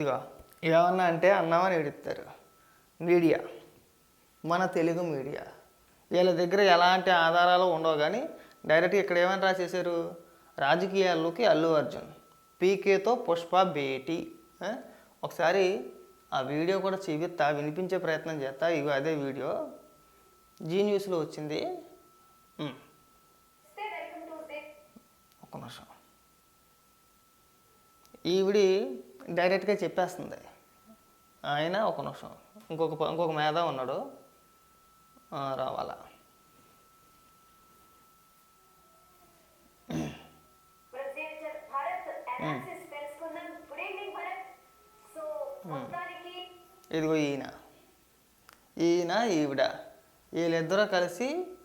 ఇక ఏమన్నా అంటే అన్నామని ఏడుస్తారు. మీడియా మన తెలుగు మీడియా. వీళ్ళ దగ్గర ఎలాంటి ఆధారాలు ఉండవు కానీ డైరెక్ట్గా ఇక్కడ ఏమని రాసేశారు? రాజకీయాల్లోకి అల్లు అర్జున్ పీకేతో పుష్ప భేటీ. ఒకసారి ఆ వీడియో కూడా చూపిస్తా వినిపించే ప్రయత్నం చేస్తా ఇగో అదే వీడియో. జీ న్యూస్లో వచ్చింది. ఒక్క నిమిషం. ఈవిడి డైరెక్ట్గా చెప్పేస్తుంది. ఆయన ఒక నిమిషం ఇంకొక ఇంకొక మేధ ఉన్నాడు. రావాలా? ఇదిగో ఈయన. ఈయన ఈవిడ. వీళ్ళిద్దరూ కలిసి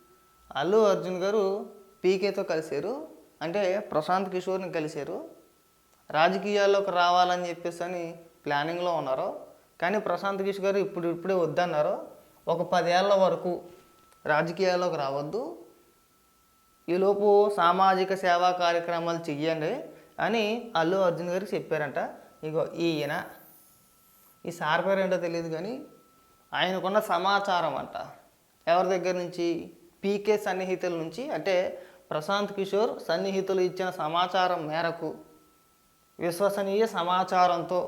అల్లు అర్జున్ గారు పీకేతో కలిశారు. అంటే ప్రశాంత్ కిషోర్ని కలిశారు. రాజకీయాల్లోకి రావాలని చెప్పేసి అని ప్లానింగ్లో ఉన్నారు. కానీ ప్రశాంత్ కిషోర్ గారు ఇప్పుడు ఇప్పుడే వద్దన్నారు. ఒక పదేళ్ళ వరకు రాజకీయాల్లోకి రావద్దు. ఈలోపు సామాజిక సేవా కార్యక్రమాలు చెయ్యండి అని అల్లు అర్జున్ గారికి చెప్పారంట. ఇగో ఈయన. ఈ సార్ పేరు ఏంటో తెలియదు కానీ ఆయనకున్న సమాచారం అంట. ఎవరి దగ్గర నుంచి? పీకే సన్నిహితుల నుంచి. అంటే ప్రశాంత్ కిషోర్ సన్నిహితులు ఇచ్చిన సమాచారం మేరకు విశ్వసనీయ సమాచారంతో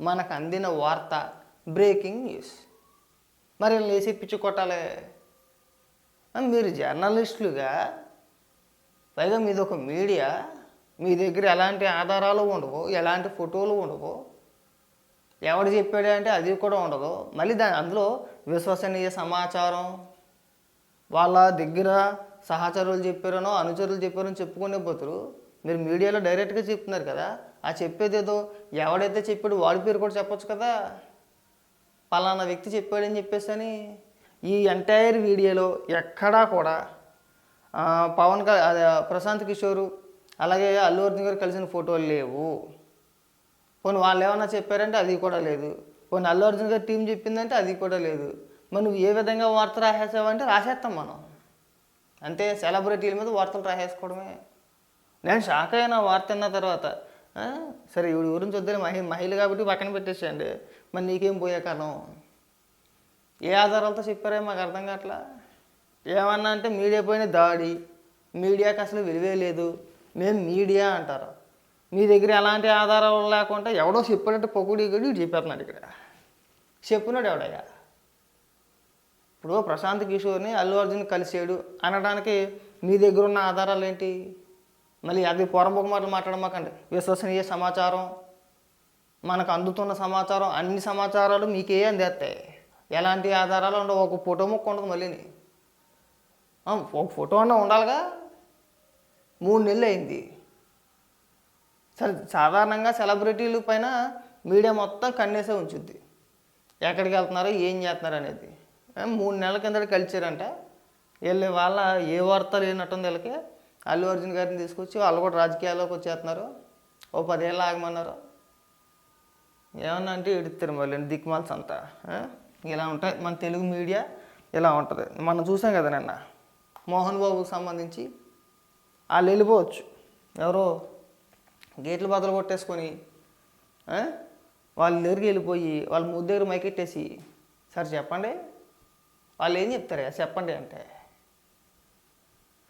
మనకు అందిన వార్త బ్రేకింగ్ న్యూస్ మరి లేచి పిచ్చి కొట్టాలి. మీరు జర్నలిస్టులుగా పైగా మీది ఒక మీడియా మీ దగ్గర ఎలాంటి ఆధారాలు ఉండవు ఎలాంటి ఫోటోలు ఉండవు ఎవడు చెప్పాడు అంటే అది కూడా ఉండదు. మళ్ళీ దాని అందులో విశ్వసనీయ సమాచారం వాళ్ళ దగ్గర సహచరులు చెప్పారనో అనుచరులు చెప్పారని చెప్పుకునే పోతురు మీరు మీడియాలో డైరెక్ట్గా చెప్తున్నారు కదా ఆ చెప్పేది ఏదో ఎవడైతే చెప్పాడు వాడి పేరు కూడా చెప్పొచ్చు కదా. పలానా వ్యక్తి చెప్పాడని చెప్పేసి అని ఈ ఎంటైర్ వీడియోలో ఎక్కడా కూడా పవన్ ప్రశాంత్ కిషోర్ అలాగే అల్లు అర్జున్ గారు కలిసిన ఫోటోలు లేవు. పోనీ వాళ్ళు ఏమన్నా చెప్పారంటే అది కూడా లేదు. పోనీ అల్లు అర్జున్ గారి టీం చెప్పిందంటే అది కూడా లేదు. మరి నువ్వు ఏ విధంగా వార్త రాసేసావంటే రాసేస్తాం మనం. అంతే సెలబ్రిటీల మీద వార్తలు రాసేసుకోవడమే. నేను షాక్ అయిన వార్త అన్న తర్వాత సరే ఇవి గురించి వద్దని మహి మహిళ కాబట్టి పక్కన పెట్టేసేయండి. మరి నీకేం పోయే కాలం ఏ ఆధారాలతో చెప్పారో మాకు అర్థం కావట్లా. ఏమన్నా అంటే మీడియా పైన దాడి మీడియాకి అసలు విలువే లేదు. మేము మీడియా అంటారు. మీ దగ్గర ఎలాంటి ఆధారాలు లేకుండా ఎవడో చెప్పాడంటే పొగుడి గడి చెప్పేస్తున్నాడు ఇక్కడ. చెప్పినాడు ఎవడయ్యా? ఇప్పుడు ప్రశాంత్ కిషోర్ని అల్లు అర్జున్ కలిసాడు అనడానికి మీ దగ్గర ఉన్న ఆధారాలు ఏంటి? మళ్ళీ అది పొరబొక మాటలు మాట్లాడమాకండి. విశ్వసనీయ సమాచారం మనకు అందుతున్న సమాచారం అన్ని సమాచారాలు మీకే అందేస్తాయి ఎలాంటి ఆధారాలు ఉండవు. ఒక ఫోటో ముక్క ఉండదు మళ్ళీని ఒక ఫోటో అన్న ఉండాలిగా. మూడు నెలలు అయింది. సరే సాధారణంగా సెలబ్రిటీల పైన మీడియా మొత్తం కన్నేసే ఉంచుద్ది. ఎక్కడికి వెళ్తున్నారో ఏం చేస్తున్నారు అనేది. మూడు నెలల కిందట కలిచారంట. వెళ్ళే వాళ్ళ ఏ వార్త లేనట్టుంది వీళ్ళకి. అల్లు అర్జున్ గారిని తీసుకొచ్చి వాళ్ళు కూడా రాజకీయాల్లోకి వచ్చేస్తున్నారు. ఓ పదేళ్ళు ఆగమన్నారు. ఏమన్నా అంటే ఎడుతారు మళ్ళీ దిక్మాల్స్ అంతా. ఇలా ఉంటాయి. మన తెలుగు మీడియా ఇలా ఉంటుంది. మనం చూసాం కదా నిన్న. మోహన్ బాబుకి సంబంధించి వాళ్ళు వెళ్ళిపోవచ్చు. ఎవరో గేట్లు బదులు కొట్టేసుకొని వాళ్ళ దగ్గరికి వెళ్ళిపోయి వాళ్ళ ముద్దు దగ్గర మైకెట్టేసి సార్ చెప్పండి. వాళ్ళు ఏం చెప్తారు? చెప్పండి అంటే.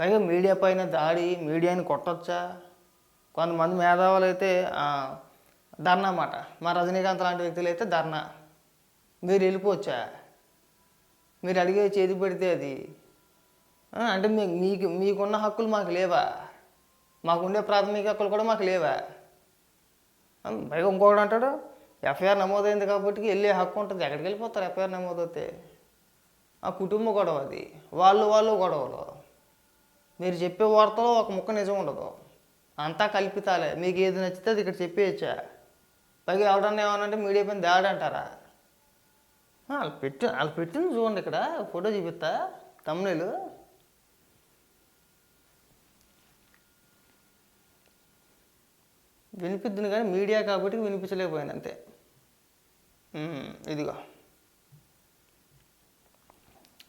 పైగా మీడియా పైన దాడి మీడియాని కొట్టొచ్చా? కొంతమంది మేధావులు అయితే ధర్నా అన్నమాట. మా రజనీకాంత్ లాంటి వ్యక్తులు అయితే ధర్నా. మీరు వెళ్ళిపోవచ్చా? మీరు అడిగే చేతి పెడితే అది. అంటే మీ మీకు మీకున్న హక్కులు మాకు లేవా? మాకుండే ప్రాథమిక హక్కులు కూడా మాకు లేవా? పైగా ఇంకొకడు అంటాడు ఎఫ్ఐఆర్ నమోదైంది కాబట్టి వెళ్ళే హక్కు ఉంటుంది. ఎక్కడికి వెళ్ళిపోతారు ఎఫ్ఐఆర్ అయితే ఆ కుటుంబ గొడవ అది. వాళ్ళు వాళ్ళు గొడవలు. మీరు చెప్పే వార్తలో ఒక ముక్క నిజం ఉండదు. అంతా కల్పితాలే. మీకు ఏది నచ్చితే అది ఇక్కడ చెప్పేయచ్చా? పైగా ఎవడన్నా ఏమనంటే మీడియా పైన దాడి అంటారా వాళ్ళు పెట్టి వాళ్ళు పెట్టింది చూడండి ఇక్కడ. ఫోటో చూపిస్తా. తమ్ముళ్ళు. వినిపిద్దును కానీ మీడియా కాబట్టి వినిపించలేకపోయాను అంతే. ఇదిగో.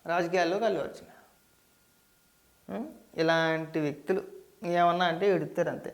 రాజకీయాల్లో కలిసి వచ్చిన ఇలాంటి వ్యక్తులు ఏమన్నా అంటే ఎడుతారు అంతే.